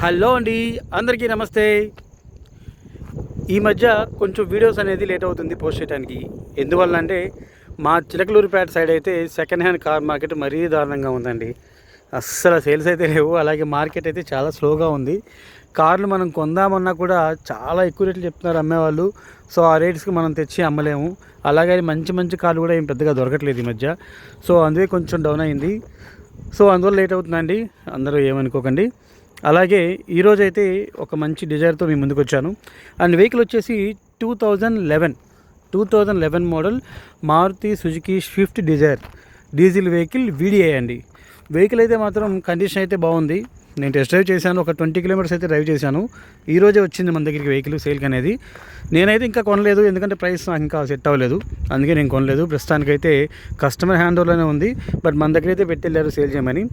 Hello అండి అందరికీ నమస్తే. ఈ మధ్య కొంచెం వీడియోస్ అనేది లేట్ అవుతుంది పోస్ట్ చేయడానికి ఎందువల్ల అంటే మా చిలకలూరుపేట సైడ్ అయితే సెకండ్ హ్యాండ్ కార్ మార్కెట్ మరీ దారుణంగా ఉందండి. అస్సలు సేల్స్ అయితే లేవు అలాగే మార్కెట్ అయితే చాలా స్లోగా ఉంది. కార్లు మనం కొందామన్నా కూడా చాలా ఎక్కువ రేట్లు చెప్తున్నారు అమ్మేవాళ్ళు. సో ఆ రేట్స్కి మనం తెచ్చి అమ్మలేము. అలాగే మంచి మంచి కార్లు కూడా ఏం పెద్దగా దొరకట్లేదు ఈ మధ్య. సో అందుకే కొంచెం డౌన్ అయింది. సో అందువల్ల లేట్ అవుతుందండి. అందరూ ఏమనుకోకండి. అలాగే ఈరోజు అయితే ఒక మంచి డిజైర్తో మీ ముందుకు వచ్చాను అండ్ వెహికల్ వచ్చేసి two thousand eleven two thousand eleven model Maruti Suzuki Swift Dzire diesel vehicle VDI అండి. వెహికల్ అయితే మాత్రం కండిషన్ అయితే బాగుంది. నేను టెస్ట్ డ్రైవ్ చేశాను ఒక ట్వంటీ కిలోమీటర్స్ అయితే డ్రైవ్ చేశాను. ఈ రోజే వచ్చింది మన దగ్గరికి వెహికల్ సేల్కి అనేది. నేనైతే ఇంకా కొనలేదు ఎందుకంటే ప్రైస్ నాకు ఇంకా సెట్ అవ్వలేదు. అందుకే నేను కొనలేదు. ప్రస్తుతానికైతే కస్టమర్ హ్యాండ్ ఓవర్లోనే ఉంది బట్ మన దగ్గర అయితే పెట్టెళ్ళారు సేల్ చేయమని.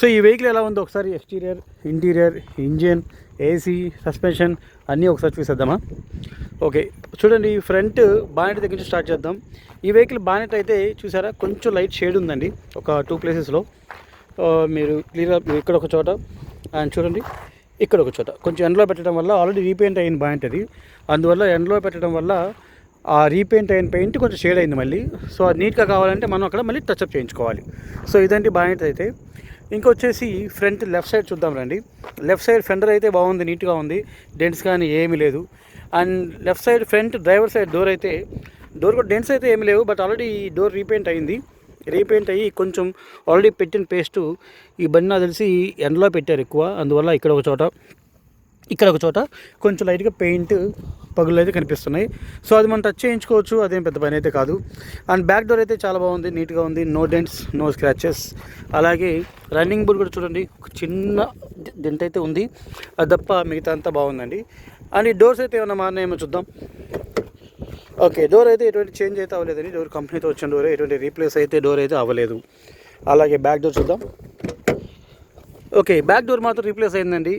సో ఈ వెహికల్ ఎలా ఉందో ఒకసారి exterior interior engine AC suspension అన్నీ ఒకసారి చూసేద్దామా? ఓకే చూడండి ఫ్రంట్ బానెట్ దగ్గర నుంచి స్టార్ట్ చేద్దాం. ఈ వెహికల్ బానెట్ అయితే చూసారా? కొంచెం లైట్ షేడ్ ఉందండి ఒక టూ ప్లేసెస్లో మీరు క్లియర్గా మీరు ఇక్కడ ఒక చోట అండ్ చూడండి. ఇక్కడ ఒక చోట. కొంచెం ఎండలో పెట్టడం వల్ల ఆల్రెడీ రీపెయింట్ అయిన బాగుంటుంది అది. అందువల్ల ఎండలో పెట్టడం వల్ల ఆ రీపెయింట్ అయిన పెయింట్ కొంచెం షేడ్ అయింది మళ్ళీ. సో అది నీట్గా కావాలంటే మనం అక్కడ మళ్ళీ టచ్అప్ చేయించుకోవాలి. సో ఇదండి బాయింట్ అయితే. ఇంకొచ్చేసి ఫ్రంట్ లెఫ్ట్ సైడ్ చూద్దాం రండి. లెఫ్ట్ సైడ్ ఫెండర్ అయితే బాగుంది నీట్గా ఉంది. డెంట్స్ కానీ ఏమీ లేదు. And left side front driver side door అయితే డోర్ కూడా డెంట్స్ అయితే ఏమి లేవు బట్ ఆల్రెడీ ఈ డోర్ రీపెయింట్ అయింది. రీపెయింట్ అయ్యి కొంచెం ఆల్రెడీ పెట్టిన పేస్టు ఈ బండి నాకు తెలిసి ఎండలో పెట్టారు ఎక్కువ. అందువల్ల ఇక్కడ ఒక చోట ఇక్కడ ఒక చోట కొంచెం లైట్గా పెయింట్ పగులు అయితే కనిపిస్తున్నాయి. సో అది మనం టచ్ చేయించుకోవచ్చు అదేం పెద్ద పని అయితే కాదు. అండ్ బ్యాక్ డోర్ అయితే చాలా బాగుంది నీట్గా ఉంది. No dents no scratches. అలాగే రన్నింగ్ బుల్ కూడా చూడండి ఒక చిన్న డెంట్ అయితే ఉంది. అది తప్ప మిగతా అంతా బాగుందండి. అండ్ ఈ డోర్స్ అయితే ఏమైనా మారినాయేమో చూద్దాం. ఓకే డోర్ అయితే ఎటువంటి చేంజ్ అయితే అవ్వలేదండి డోర్ కంపెనీతో వచ్చిన డోర్ ఎటువంటి రీప్లేస్ అయితే డోర్ అయితే అవ్వలేదు. అలాగే బ్యాక్ డోర్ చూద్దాం. ఓకే బ్యాక్ డోర్ మాత్రం రీప్లేస్ అయిందండి.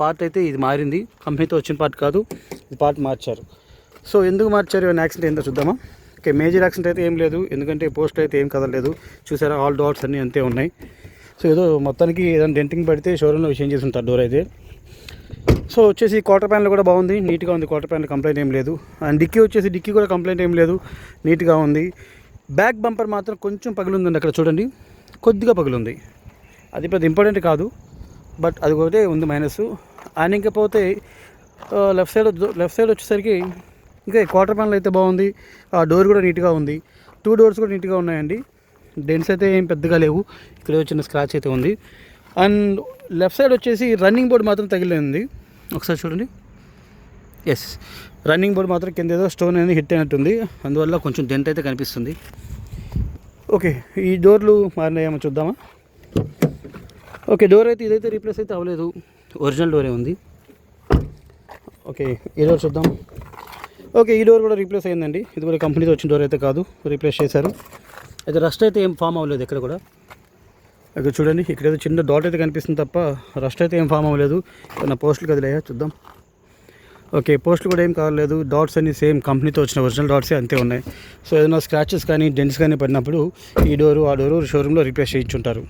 పార్ట్ అయితే ఇది మారింది. కంపెనీతో వచ్చిన పార్ట్ కాదు ఇది పార్ట్ మార్చారు. సో ఎందుకు మార్చారు? ఏమైనా యాక్సిడెంట్ ఏంటో చూద్దామా? ఓకే మేజర్ యాక్సిడెంట్ అయితే ఏం లేదు. ఎందుకంటే పోస్ట్ అయితే ఏం కదలేదు చూసారా ఆల్ డోర్స్ అన్నీ అంతే ఉన్నాయి. సో ఏదో మొత్తానికి ఏదైనా డెంటింగ్ పడితే షోరూంలో చేంజ్ చేసి ఉంటారు డోర్ అయితే. సో వచ్చేసి క్వార్టర్ ప్యాన్లు కూడా బాగుంది నీట్గా ఉంది. క్వార్టర్ ప్యాన్లు కంప్లైంట్ ఏం లేదు. అండ్ డిక్కీ వచ్చేసి డిక్కీ కూడా కంప్లైంట్ ఏం లేదు. నీట్గా ఉంది. బ్యాక్ బంపర్ మాత్రం కొంచెం పగిలిందండి అక్కడ చూడండి. కొద్దిగా పగిలింది. అది పెద్ద ఇంపార్టెంట్ కాదు. బట్ అది ఒకటే ఉంది మైనస్ అండ్ ఇంకపోతే లెఫ్ట్ సైడ్ లెఫ్ట్ సైడ్ వచ్చేసరికి ఇంకా క్వార్టర్ ప్యాన్లు అయితే బాగుంది. ఆ డోర్ కూడా నీట్గా ఉంది. టూ డోర్స్ కూడా నీట్గా ఉన్నాయండి. డెన్స్ అయితే ఏం పెద్దగా లేవు. ఇక్కడ చిన్న స్క్రాచ్ అయితే ఉంది. అండ్ లెఫ్ట్ సైడ్ వచ్చేసి రన్నింగ్ బోర్డ్ మాత్రం తగిలింది. ఒకసారి చూడండి. ఎస్ రన్నింగ్ బోర్డ్ మాత్రం కింద ఏదో స్టోన్ అనేది హిట్ అయినట్టుంది. అందువల్ల కొంచెం డెంట్ అయితే కనిపిస్తుంది. ఓకే ఈ డోర్లు మారినాయేమో చూద్దామా? ఓకే డోర్ అయితే ఇదైతే రీప్లేస్ అయితే అవ్వలేదు. ఒరిజినల్ డోరే ఉంది. ఓకే ఈ డోర్ చూద్దాం. ఓకే ఈ డోర్ కూడా రీప్లేస్ అయిందండి ఇది కూడా కంపెనీతో వచ్చిన డోర్ అయితే కాదు. రీప్లేస్ చేశారు. అయితే రస్ట్ అయితే ఏం ఫామ్ అవ్వలేదు ఇక్కడ కూడా. ఇక్కడ చూడండి ఇక్కడ ఏదో చిన్న డాట్ అయితే కనిపిస్తుంది తప్ప రస్ట్ అయితే ఏం ఫామ్ అవ్వలేదు. నా పోస్టులు కదిలేయా? చూద్దాం. ఓకే పోస్టులు కూడా ఏం కావలేదు డాట్స్ అన్ని సేమ్ కంపెనీతో వచ్చిన ఒరిజినల్ డాట్సే అంతే ఉన్నాయి. సో ఏదైనా స్క్రాచెస్ కానీ డెంట్స్ కానీ పడినప్పుడు ఈ డోరు ఆ డోరు షోరూంలో repair చేయించుంటారు.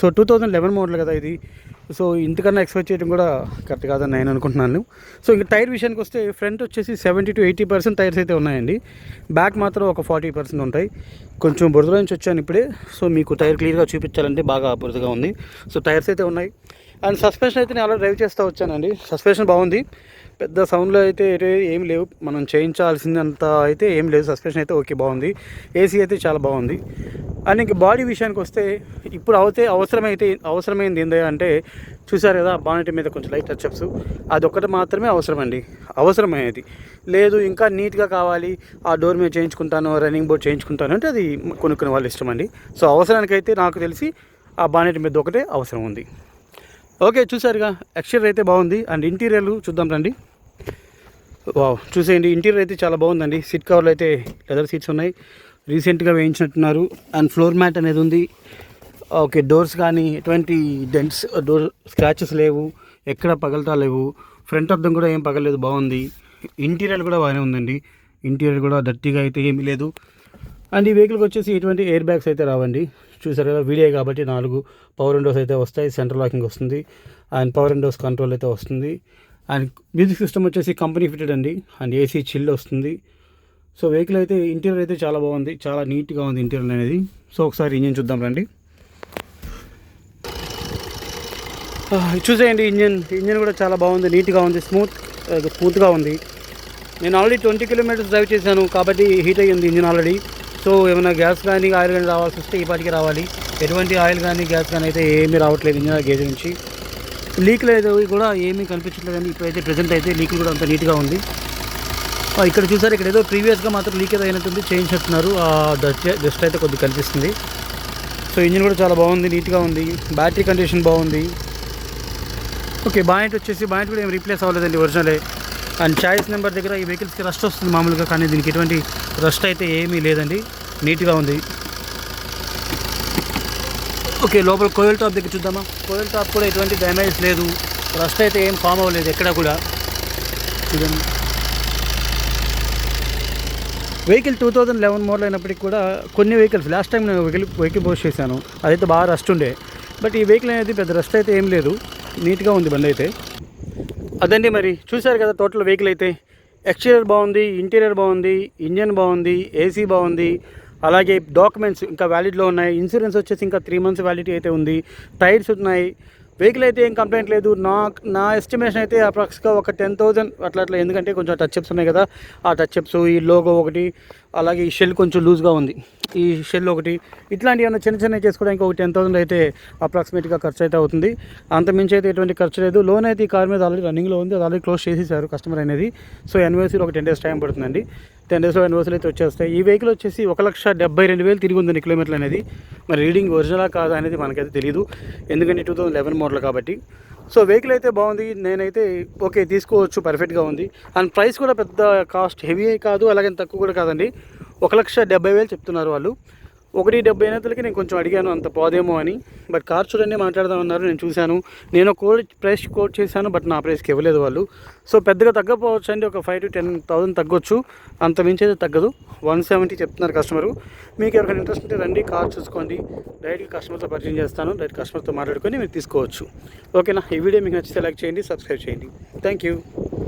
So two thousand eleven model కదా ఇది. సో ఇంతకన్నా ఎక్స్పెక్ట్ చేయడం కూడా కరెక్ట్ కాదని నేను అనుకుంటున్నాను. సో ఇంకా టైర్ విషయానికి వస్తే ఫ్రంట్ వచ్చేసి seventy to eighty percent tyres అయితే ఉన్నాయండి. బ్యాక్ మాత్రం ఒక ఫార్టీ పర్సెంట్ ఉంటాయి. కొంచెం బురదలో నుంచి వచ్చాను ఇప్పుడే. సో మీకు టైర్ క్లియర్గా చూపించాలంటే బాగా బురదగా ఉంది. సో టైర్స్ అయితే ఉన్నాయి. అండ్ సస్పెన్షన్ అయితే నేను అలా డ్రైవ్ చేస్తూ వచ్చానండి. సస్పెన్షన్ బాగుంది. పెద్ద సౌండ్లో అయితే ఏం లేవు. మనం చేయించాల్సిందంత అయితే ఏం లేదు. సస్పెన్షన్ అయితే ఓకే బాగుంది. ఏసీ అయితే చాలా బాగుంది. అండ్ ఇంక బాడీ విషయానికి వస్తే ఇప్పుడు అవుతే అవసరమైతే అవసరమైంది ఏంది అంటే చూసారు కదా బానెట్ మీద కొంచెం లైట్ టచ్అప్స్ అదొక్కటి మాత్రమే అవసరమండి. అవసరమైనది. లేదు ఇంకా నీట్గా కావాలి. ఆ డోర్ మీద చేయించుకుంటాను రన్నింగ్ బోర్డ్ చేయించుకుంటాను అంటే అది కొనుక్కునే వాళ్ళు ఇష్టం అండి సో అవసరానికైతే నాకు తెలిసి ఆ బానెట్ మీద ఒకటే అవసరం ఉంది. ఓకే చూసారుగా ఎక్స్టీరియర్ అయితే బాగుంది. అండ్ ఇంటీరియర్లు చూద్దాం రండి. వావ్ చూసేయండి. ఇంటీరియర్ అయితే చాలా బాగుందండి. సీట్ కవర్లు అయితే లెదర్ సీట్స్ ఉన్నాయి. రీసెంట్గా వేయించినట్టున్నారు. అండ్ ఫ్లోర్ మ్యాట్ అనేది ఉంది. ఓకే డోర్స్ కానీ ఎటువంటి డెంట్స్ డోర్ స్క్రాచెస్ లేవు. ఎక్కడ పగలతా లేవు. ఫ్రంట్ అర్థం కూడా ఏం పగలేదు బాగుంది. ఇంటీరియర్ కూడా బాగానే ఉందండి. ఇంటీరియర్ కూడా డర్టీగా అయితే ఏమీ లేదు. అండ్ ఈ వెహికల్కి వచ్చేసి ఎటువంటి ఎయిర్ బ్యాగ్స్ అయితే రావండి. చూసారు కదా వీడియో కాబట్టి నాలుగు పవర్ విండోస్ అయితే వస్తాయి సెంటర్ లాకింగ్ వస్తుంది అండ్ పవర్ విండోస్ కంట్రోల్ అయితే వస్తుంది. అండ్ మ్యూజిక్ సిస్టమ్ వచ్చేసి కంపెనీ ఫిటెడ్ అండి. అండ్ ఏసీ చిల్ వస్తుంది. సో వెహికల్ అయితే ఇంటీరియర్ అయితే చాలా బాగుంది. చాలా నీట్గా ఉంది ఇంటీరియర్ అనేది. సో ఒకసారి ఇంజిన్ చూద్దాం రండి. Ah, చూసేయండి ఇంజిన్. ఇంజిన్ కూడా చాలా బాగుంది నీట్గా ఉంది స్మూత్ స్మూత్గా uh, ఉంది. నేను ఆల్రెడీ ట్వంటీ కిలోమీటర్స్ డ్రైవ్ చేశాను కాబట్టి హీట్ అయ్యింది ఇంజిన్ ఆల్రెడీ సో ఏమైనా గ్యాస్ కానీ ఆయిల్ కానీ రావాల్సి వస్తే ఈ పాటికి రావాలి. ఎటువంటి ఆయిల్ కానీ గ్యాస్ కానీ అయితే ఏమీ రావట్లేదు ఇంజన్ గేజ్ నుంచి. లీక్ లేదు కూడా ఏమీ కనిపించట్లేదు కానీ ఇప్పుడైతే ప్రజెంట్ అయితే లీక్ కూడా అంత నీట్గా ఉంది. ఇక్కడ చూసారు ఇక్కడ ఏదో ప్రీవియస్గా మాత్రం లీక్ ఏదో అయినట్టుంది చేయించేస్తున్నారు ఆ డస్ట్ డస్ట్ అయితే కొద్దిగా కనిపిస్తుంది. సో ఇంజిన్ కూడా చాలా బాగుంది నీట్గా ఉంది. బ్యాటరీ కండిషన్ బాగుంది. ఓకే బాయింట్ వచ్చేసి బాయింట్ కూడా ఏం రీప్లేస్ అవ్వలేదండి ఒరిజినలే అండ్ చాయిస్ నెంబర్ దగ్గర ఈ వెహికల్స్కి రస్ట్ వస్తుంది మామూలుగా కానీ దీనికి ఎటువంటి రస్ట్ అయితే ఏమీ లేదండి. నీట్గా ఉంది. ఓకే లోపల కోయల్ టాప్ దగ్గర చూద్దామా? కోయల్ టాప్ కూడా ఎటువంటి డ్యామేజ్ లేదు. రస్ట్ అయితే ఏం ఫామ్ అవ్వలేదు ఎక్కడ కూడా. చూడండి. Vehicle two thousand eleven model అయినప్పటికీ కూడా కొన్ని వెహికల్స్ లాస్ట్ టైం నేను వెహికల్ వెహికల్ పోస్ట్ చేశాను. అదైతే బాగా రస్ట్ ఉండే. బట్ ఈ వెహికల్ అనేది పెద్ద రస్ట్ అయితే ఏం లేదు. నీట్గా ఉంది బండి అయితే. అదండి మరి. చూశారు కదా టోటల్ వెహికల్ అయితే? ఎక్స్టీరియర్ బాగుంది ఇంటీరియర్ బాగుంది ఇంజన్ బాగుంది ఏసీ బాగుంది. అలాగే డాక్యుమెంట్స్ ఇంకా వ్యాలిడ్లో ఉన్నాయి. ఇన్సూరెన్స్ వచ్చేసి ఇంకా త్రీ మంత్స్ వ్యాలిడిటీ అయితే ఉంది. టైర్స్ ఉన్నాయి. వెహికల్ అయితే ఏం కంప్లైంట్ లేదు. నా నా ఎస్టిమేషన్ అయితే అప్రాక్స్గా ఒక టెన్ థౌజండ్ అట్లా అట్లా. ఎందుకంటే కొంచెం టచ్ అప్స్ ఉన్నాయి కదా. ఆ టచ్ అప్స్ ఈ లోగో ఒకటి అలాగే ఈ షెల్ కొంచెం లూజ్గా ఉంది. ఈ షెల్ ఒకటి ఇట్లాంటివి ఏమైనా చిన్న చిన్నవి చేసుకోవడానికి ఒక టెన్ థౌసండ్ అయితే అప్రాక్సిమేట్గా ఖర్చు అయితే అవుతుంది. అంత మించి అయితే ఎటువంటి ఖర్చు లేదు. లోన్ అయితే ఈ కార్ మీద ఆల్రెడీ రన్నింగ్లో ఉంది. అది ఆల్రెడీ క్లోజ్ చేసేసారు కస్టమర్ అనేది. సో ఎన్వైసీలో ఒక టెన్ డేస్ టైం పడుతుందండి. టెన్ డేస్లో ఎన్వర్సీలు అయితే వచ్చేస్తాయి. ఈ వెహికల్ వచ్చేసి ఒక లక్ష డెబ్బై రెండు వేలు తిరిగి ఉందని కిలోమీటర్లు అనేది. మరి రీడింగ్ ఒరిజినలా కాదా అనేది మనకైతే తెలియదు ఎందుకంటే టూ థౌసండ్ లెవెన్ మోడల్ కాబట్టి. సో వెహికల్ అయితే బాగుంది. నేనైతే ఓకే తీసుకోవచ్చు పర్ఫెక్ట్గా ఉంది. అండ్ ప్రైస్ కూడా పెద్ద కాస్ట్ హెవీ కాదు అలాగే తక్కువ కూడా కాదండి. ఒక లక్ష డెబ్బై వేలు చెప్తున్నారు వాళ్ళు. ఒకటి డెబ్బై ఎనిమిదిలకి నేను కొంచెం అడిగాను అంత పోదేమో అని. బట్ కార్ చూడండి మాట్లాడదామన్నారు నేను చూశాను. నేను కోడ్ ప్రైస్ కోట్ చేశాను బట్ నా ప్రైస్కి ఇవ్వలేదు వాళ్ళు. సో పెద్దగా తగ్గపోవచ్చు అండి ఒక ఫైవ్ టు టెన్ థౌసండ్ తగ్గొచ్చు. అంత మించి అయితే తగ్గదు. వన్ సెవెంటీ చెప్తున్నారు కస్టమరు. మీకు ఎవరికైనా ఇంట్రెస్ట్ ఉంటే రండి కార్ చూసుకోండి. డైరెక్ట్గా కస్టమర్తో పరిచయం చేస్తాను డైరెక్ట్ కస్టమర్తో మాట్లాడుకొని మీరు తీసుకోవచ్చు. ఓకేనా? ఈ వీడియో మీకు నచ్చితే లైక్ చేయండి సబ్స్క్రైబ్ చేయండి. Thank you.